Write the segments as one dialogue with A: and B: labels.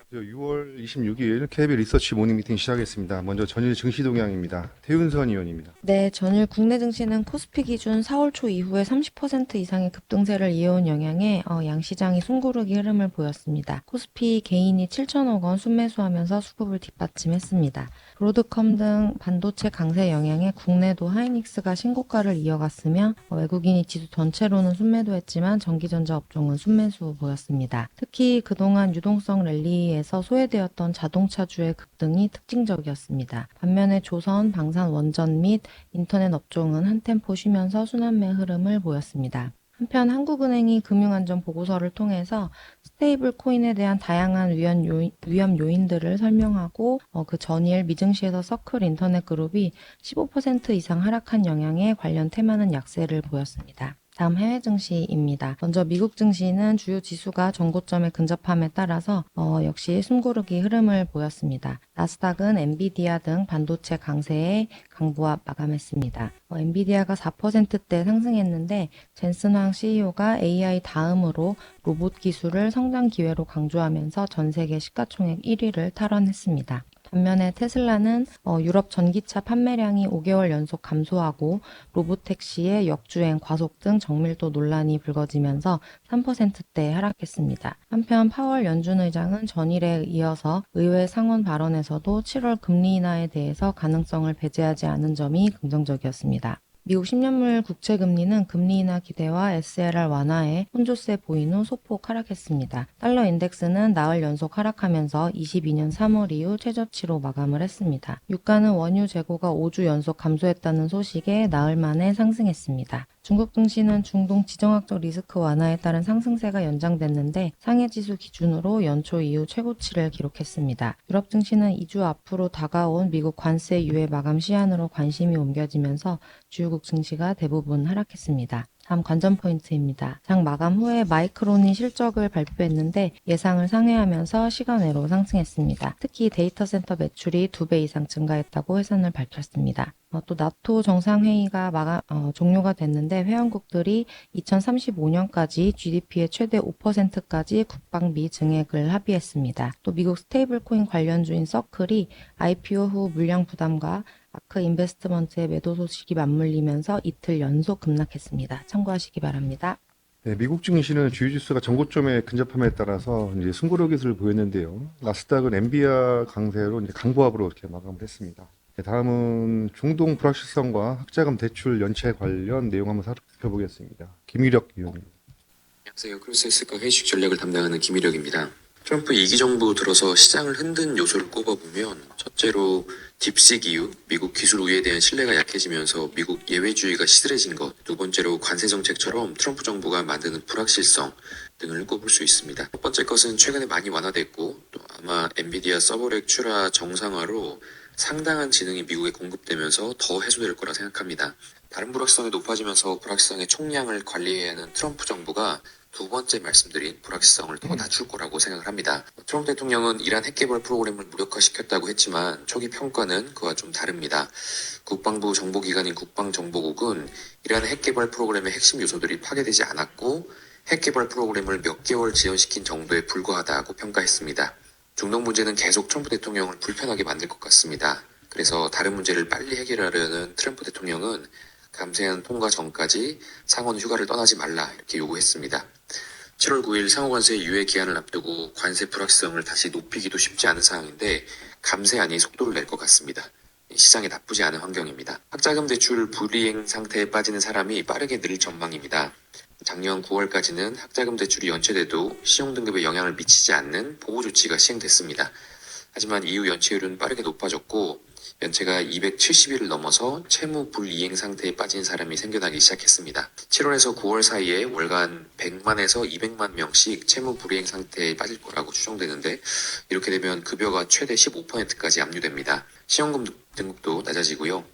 A: 안녕하세요. 6월 26일 KB 리서치 모닝 미팅 시작하겠습니다. 먼저 전일 증시 동향입니다. 태윤선 의원입니다.
B: 네, 전일 국내 증시는 코스피 기준 4월 초 이후에 30% 이상의 급등세를 이어온 영향에 어, 양시장이 숨고르기 흐름을 보였습니다. 코스피 개인이 7천억 원 순매수하면서 수급을 뒷받침했습니다. 브로드컴 등 반도체 강세 영향에 국내도 하이닉스가 신고가를 이어갔으며 어, 외국인이 지수 전체로는 순매도했지만 전기전자 업종은 순매수 보였습니다. 특히 그동안 유동성 랠리 에서 소외되었던 자동차주의 급등이 특징적이었습니다. 반면에 조선, 방산, 원전 및 인터넷 업종은 한 템포 쉬면서 순환매 흐름을 보였습니다. 한편 한국은행이 금융안전 보고서를 통해서 스테이블 코인에 대한 다양한 위험, 요인, 위험 요인들을 설명하고 어, 그 전일 미증시에서 서클 인터넷 그룹이 15% 이상 하락한 영향에 관련 테마는 약세를 보였습니다. 다음 해외 증시입니다. 먼저 미국 증시는 주요 지수가 전고점에 근접함에 따라서 어, 역시 숨고르기 흐름을 보였습니다. 나스닥은 엔비디아 등 반도체 강세에 강보합 마감했습니다. 어, 엔비디아가 4%대 상승했는데 젠슨 황 CEO가 AI 다음으로 로봇 기술을 성장 기회로 강조하면서 전 세계 시가총액 1위를 탈환했습니다. 반면에 테슬라는 어, 유럽 전기차 판매량이 5개월 연속 감소하고 로보택시의 역주행, 과속 등 정밀도 논란이 불거지면서 3%대 하락했습니다. 한편 파월 연준 의장은 전일에 이어서 의회 상원 발언에서도 7월 금리 인하에 대해서 가능성을 배제하지 않은 점이 긍정적이었습니다. 미국 10년물 국채 금리는 금리 인하 기대와 SLR 완화에 혼조세 보인 후 소폭 하락했습니다. 달러 인덱스는 나흘 연속 하락하면서 22년 3월 이후 최저치로 마감을 했습니다. 유가는 원유 재고가 5주 연속 감소했다는 소식에 나흘 만에 상승했습니다. 중국 증시는 중동 지정학적 리스크 완화에 따른 상승세가 연장됐는데 상해 지수 기준으로 연초 이후 최고치를 기록했습니다. 유럽 증시는 2주 앞으로 다가온 미국 관세 유예 마감 시한으로 관심이 옮겨지면서 주요국 증시가 대부분 하락했습니다. 다음 관전 포인트입니다. 장 마감 후에 마이크론이 실적을 발표했는데 예상을 상회하면서 시간외로 상승했습니다. 특히 데이터 센터 매출이 2배 이상 증가했다고 회선을 밝혔습니다. 어, 또 나토 정상회의가 마감, 어, 종료가 됐는데 회원국들이 2035년까지 GDP의 최대 5%까지 국방비 증액을 합의했습니다. 또 미국 스테이블코인 관련주인 서클이 IPO 후 물량 부담과 아크 인베스트먼트의 매도 소식이 맞물리면서 이틀 연속 급락했습니다. 참고하시기 바랍니다.
A: 네, 미국 증시는 주요 지수가 전고점에 근접함에 따라서 이제 승고력 기술을 보였는데요. 나스닥은 엔비아 강세로 이제 강보합으로 이렇게 마감을 했습니다. 네, 다음은 중동 불확실성과 학자금 대출 연체 관련 내용 한번 살펴보겠습니다. 김유력 의원입니다.
C: 안녕하세요. 크로스에스과 회식 전략을 담당하는 김일혁입니다. 트럼프 2기 정부 들어서 시장을 흔든 요소를 꼽아보면 첫째로 딥식 이후 미국 기술 우위에 대한 신뢰가 약해지면서 미국 예외주의가 시들해진 것, 두 번째로 관세 정책처럼 트럼프 정부가 만드는 불확실성 등을 꼽을 수 있습니다. 첫 번째 것은 최근에 많이 완화됐고 또 아마 엔비디아 서버렉 출하 정상화로 상당한 지능이 미국에 공급되면서 더 해소될 거라 생각합니다. 다른 불확실성이 높아지면서 불확실성의 총량을 관리해야 하는 트럼프 정부가 두 번째 말씀드린 불확실성을 더 낮출 거라고 생각을 합니다. 트럼프 대통령은 이란 핵개발 프로그램을 무력화시켰다고 했지만 초기 평가는 그와 좀 다릅니다. 국방부 정보기관인 국방정보국은 이란 핵개발 프로그램의 핵심 요소들이 파괴되지 않았고 핵개발 프로그램을 몇 개월 지연시킨 정도에 불과하다고 평가했습니다. 중동 문제는 계속 트럼프 대통령을 불편하게 만들 것 같습니다. 그래서 다른 문제를 빨리 해결하려는 트럼프 대통령은 감세안 통과 전까지 상원 휴가를 떠나지 말라 이렇게 요구했습니다. 7월 9일 상호관세 유예 기한을 앞두고 관세 불확실성을 다시 높이기도 쉽지 않은 상황인데 감세안이 속도를 낼 것 같습니다. 시장에 나쁘지 않은 환경입니다. 학자금 대출 불이행 상태에 빠지는 사람이 빠르게 늘 전망입니다. 작년 9월까지는 학자금 대출이 연체돼도 신용등급에 영향을 미치지 않는 보호 조치가 시행됐습니다. 하지만 이후 연체율은 빠르게 높아졌고 연체가 270일을 넘어서 채무 불이행 상태에 빠진 사람이 생겨나기 시작했습니다. 7월에서 9월 사이에 월간 100만에서 200만 명씩 채무 불이행 상태에 빠질 거라고 추정되는데 이렇게 되면 급여가 최대 15%까지 압류됩니다. 시험금 등급도 낮아지고요.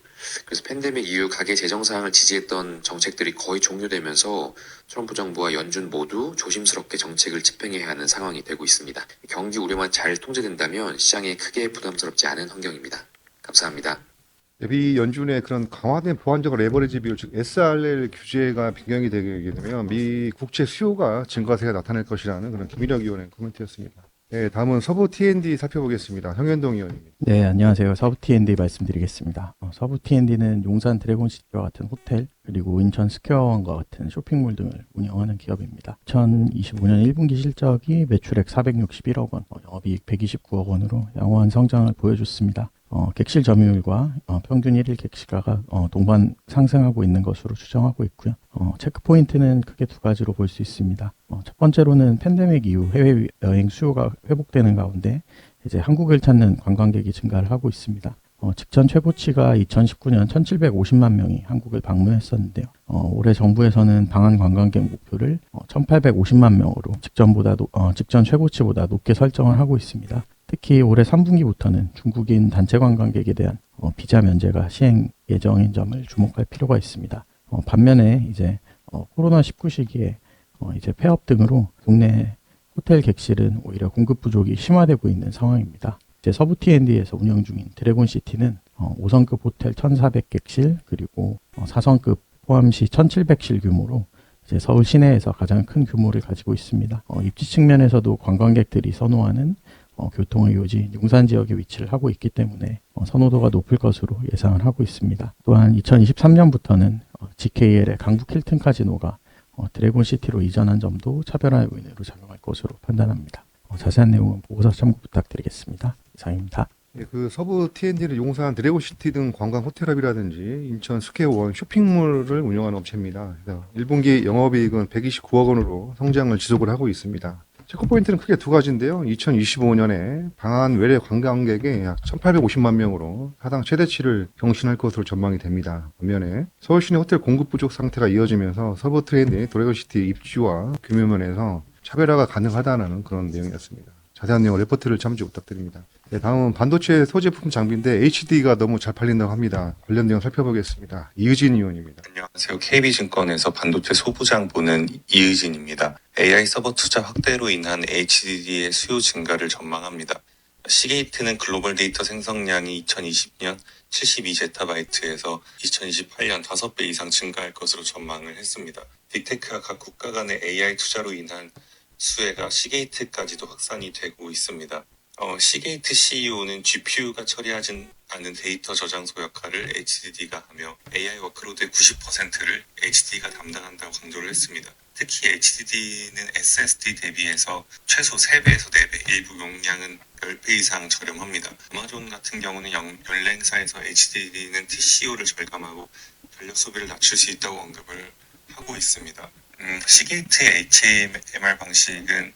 C: 그래서 팬데믹 이후 가계 재정 사항을 지지했던 정책들이 거의 종료되면서 트럼프 정부와 연준 모두 조심스럽게 정책을 집행해야 하는 상황이 되고 있습니다. 경기 우려만 잘 통제된다면 시장에 크게 부담스럽지 않은 환경입니다. 감사합니다.
A: 미 연준의 그런 강화된 보완적 레버리지 비율, 즉 SRL 규제가 변경이 되게 되면 미 국채 수요가 증가세가 나타날 것이라는 그런 김일혁 의원의 코멘트였습니다. 네, 다음은 서부 T&D 살펴보겠습니다. 형현동 의원입니다.
D: 네, 안녕하세요. 서부 T&D 말씀드리겠습니다. 어, 서부 T&D는 용산 드래곤시티와 같은 호텔, 그리고 인천 스퀘어원과 같은 쇼핑몰 등을 운영하는 기업입니다. 2025년 1분기 실적이 매출액 461억 원, 어, 영업이익 129억 원으로 양호한 성장을 보여줬습니다. 어, 객실 점유율과 어, 평균 1일 객실가가 어, 동반 상승하고 있는 것으로 추정하고 있고요. 어, 체크 포인트는 크게 두 가지로 볼 수 있습니다. 어, 첫 번째로는 팬데믹 이후 해외 여행 수요가 회복되는 가운데 이제 한국을 찾는 관광객이 증가를 하고 있습니다. 어, 직전 최고치가 2019년 1,750만 명이 한국을 방문했었는데요. 어, 올해 정부에서는 방한 관광객 목표를 어, 1,850만 명으로 직전보다 노- 어, 직전 최고치보다 높게 설정을 하고 있습니다. 특히 올해 3분기부터는 중국인 단체 관광객에 대한 어, 비자 면제가 시행 예정인 점을 주목할 필요가 있습니다. 어, 반면에 이제 어, 코로나 19 시기에 어, 이제 폐업 등으로 국내 호텔 객실은 오히려 공급 부족이 심화되고 있는 상황입니다. 이제 서부 T&D에서 운영 중인 드래곤 시티는 어, 5성급 호텔 1,400객실 그리고 어, 4성급 포함시 1,700실 규모로 이제 서울 시내에서 가장 큰 규모를 가지고 있습니다. 어, 입지 측면에서도 관광객들이 선호하는 어, 교통의 요지 용산 지역에 위치를 하고 있기 때문에 어, 선호도가 높을 것으로 예상을 하고 있습니다. 또한 2023년부터는 GKL의 강북 힐튼 카지노가 어, 드래곤 시티로 이전한 점도 차별화 요인으로 작용할 것으로 판단합니다. 어, 자세한 내용은 보고서 참고 부탁드리겠습니다. 이상입니다.
A: 네, 그 서부 T&D는 용산 드래곤시티 등 관광 호텔업이라든지 인천 스퀘어원 쇼핑몰을 운영하는 업체입니다. 그래서 1분기 영업이익은 129억 원으로 성장을 지속을 하고 있습니다. 체크 포인트는 크게 두 가지인데요. 2025년에 방한 외래 관광객이 약 1,850만 명으로 사상 최대치를 경신할 것으로 전망이 됩니다. 반면에 서울 시내 호텔 공급 부족 상태가 이어지면서 서부 트렌드 드래곤시티 입지와 규모 면에서 차별화가 가능하다는 그런 내용이었습니다. 자세한 내용 레포트를 참조 부탁드립니다. 네, 다음은 반도체 소제품 장비인데 HD가 너무 잘 팔린다고 합니다. 관련 내용 살펴보겠습니다. 이의진 의원입니다.
E: 안녕하세요. KB증권에서 반도체 소부장 보는 이의진입니다. AI 서버 투자 확대로 인한 HDD의 수요 증가를 전망합니다. 시게이트는 글로벌 데이터 생성량이 2020년 72제타바이트에서 2028년 5배 이상 증가할 것으로 전망을 했습니다. 빅테크와 각 국가 간의 AI 투자로 인한 수혜가 시게이트까지도 확산이 되고 있습니다. 어, 시게이트 CEO는 GPU가 처리하지 않은 데이터 저장소 역할을 HDD가 하며 AI 워크로드의 90%를 HDD가 담당한다고 강조를 했습니다. 특히 HDD는 SSD 대비해서 최소 3배에서 4배, 일부 용량은 10배 이상 저렴합니다. 아마존 같은 경우는 연- 연랭사에서 HDD는 TCO를 절감하고 전력 소비를 낮출 수 있다고 언급을 하고 있습니다. 음, 시게이트의 HAMR 방식은 어,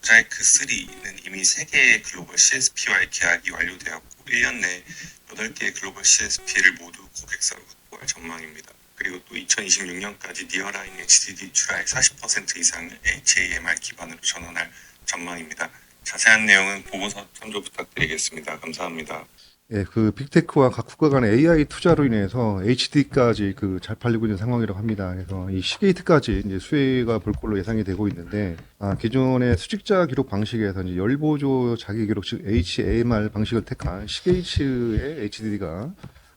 E: 모자이크 3는 이미 3개의 글로벌 CSP와의 계약이 완료되었고 1년 내에 8개의 글로벌 CSP를 모두 고객사로 확보할 전망입니다. 그리고 또 2026년까지 니어라인 HDD 출하의 40% 이상을 HAMR 기반으로 전환할 전망입니다. 자세한 내용은 보고서 참조 부탁드리겠습니다. 감사합니다.
A: 예, 그 빅테크와 각 국가 간의 AI 투자로 인해서 HD까지 그 잘 팔리고 있는 상황이라고 합니다. 그래서 이 시게이트까지 이제 수혜가 볼 걸로 예상이 되고 있는데, 아, 기존의 수직자 기록 방식에서 이제 열보조 자기 기록 즉 HAMR 방식을 택한 시게이츠의 HDD가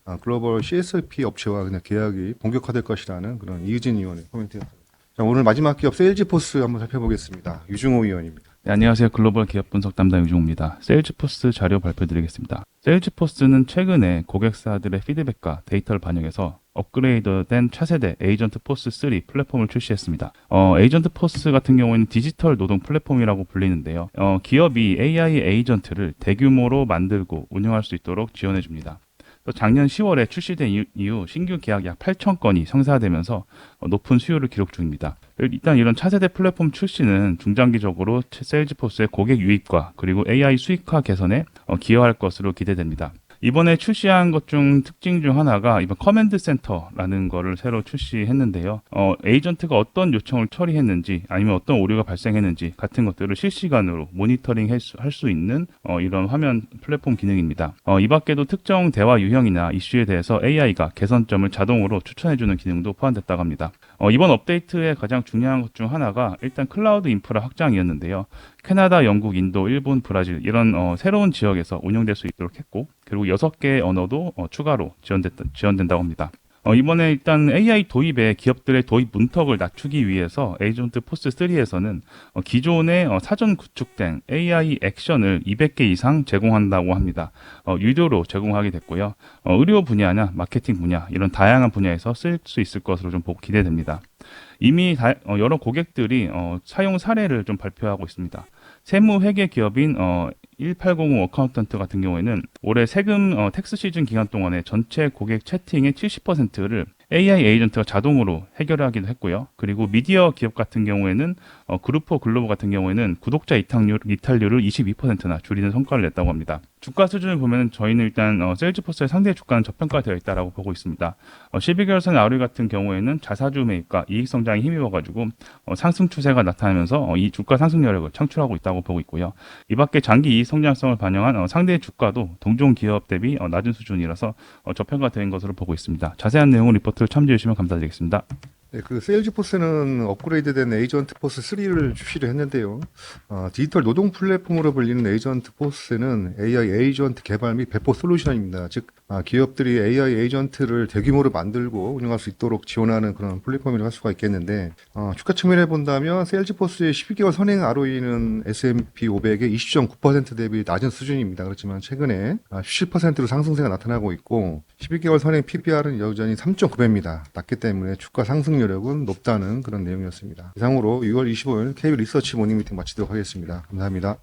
A: 아, 글로벌 CSP 업체와 그냥 계약이 본격화될 것이라는 그런 이의진 의원의 코멘트였습니다. 자, 오늘 마지막 기업 세일즈포스 한번 살펴보겠습니다. 유중호 의원입니다.
F: 네, 안녕하세요. 글로벌 기업 분석 담당 유종입니다. 세일즈포스 자료 발표드리겠습니다. 세일즈포스는 최근에 고객사들의 피드백과 데이터를 반영해서 업그레이드된 차세대 에이전트 포스 3 플랫폼을 출시했습니다. 어, 에이전트 포스 같은 경우에는 디지털 노동 플랫폼이라고 불리는데요. 어, 기업이 AI 에이전트를 대규모로 만들고 운영할 수 있도록 지원해 줍니다. 또 작년 10월에 출시된 이후- 신규 계약 약 8천 건이 성사되면서 어, 높은 수요를 기록 중입니다. 일단 이런 차세대 플랫폼 출시는 중장기적으로 세일즈포스의 고객 유입과 그리고 AI 수익화 개선에 어, 기여할 것으로 기대됩니다. 이번에 출시한 것 중 특징 중 하나가 이번 커맨드 센터라는 거를 새로 출시했는데요. 어, 에이전트가 어떤 요청을 처리했는지 아니면 어떤 오류가 발생했는지 같은 것들을 실시간으로 모니터링 할 수, 할수 있는 어, 이런 화면 플랫폼 기능입니다. 어, 이 밖에도 특정 대화 유형이나 이슈에 대해서 AI가 개선점을 자동으로 추천해주는 기능도 포함됐다고 합니다. 어, 이번 업데이트의 가장 중요한 것 중 하나가 일단 클라우드 인프라 확장이었는데요. 캐나다, 영국, 인도, 일본, 브라질 이런 어, 새로운 지역에서 운영될 수 있도록 했고 그리고 6개의 언어도 어, 추가로 지원됐, 지원된다고 합니다. 어, 이번에 일단 AI 도입에 기업들의 도입 문턱을 낮추기 위해서 에이전트 포스 3에서는 어, 기존에 어, 사전 구축된 AI 액션을 200개 이상 제공한다고 합니다. 어, 유료로 제공하게 됐고요. 어, 의료 분야나 마케팅 분야 이런 다양한 분야에서 쓸 수 있을 것으로 좀 보- 기대됩니다. 이미 다- 어, 여러 고객들이 어, 사용 사례를 좀 발표하고 있습니다. 세무 회계 기업인 어, 1800 어카운턴트 같은 경우에는 올해 세금 어, 텍스 시즌 기간 동안에 전체 고객 채팅의 70%를 AI 에이전트가 자동으로 해결하기도 했고요. 그리고 미디어 기업 같은 경우에는 어, 그룹포 글로벌 같은 경우에는 구독자 이탈률, 이탈률을 22%나 줄이는 성과를 냈다고 합니다. 주가 수준을 보면 저희는 일단 어, 세일즈포스의 상대 주가는 저평가되어 있다라고 보고 있습니다. 어, 12개월선 ROE 같은 경우에는 자사주 매입과 이익 성장에 힘입어가지고 어, 상승 추세가 나타나면서 어, 이 주가 상승 여력을 창출하고 있다고 보고 있고요. 이 밖에 장기 이익 성장성을 반영한 어, 상대 주가도 동종 기업 대비 어, 낮은 수준이라서 어, 저평가된 것으로 보고 있습니다. 자세한 내용은 리포트 를 참조해 주시면 감사드리겠습니다.
A: 네, 그 세일즈포스는 업그레이드된 에이전트 포스 3를 출시를 했는데요. 어, 디지털 노동 플랫폼으로 불리는 에이전트 포스는 AI 에이전트 개발 및 배포 솔루션입니다. 즉 아, 기업들이 AI 에이전트를 대규모로 만들고 운영할 수 있도록 지원하는 그런 플랫폼이라고 할 수가 있겠는데 어, 주가 측면에 본다면 세일즈포스의 12개월 선행 ROE는 S&P 500의 20.9% 대비 낮은 수준입니다. 그렇지만 최근에 아, 17%로 상승세가 나타나고 있고 12개월 선행 PBR은 여전히 3.9배입니다. 낮기 때문에 주가 상승 여력은 높다는 그런 내용이었습니다. 이상으로 6월 25일 KB 리서치 모닝 미팅 마치도록 하겠습니다. 감사합니다.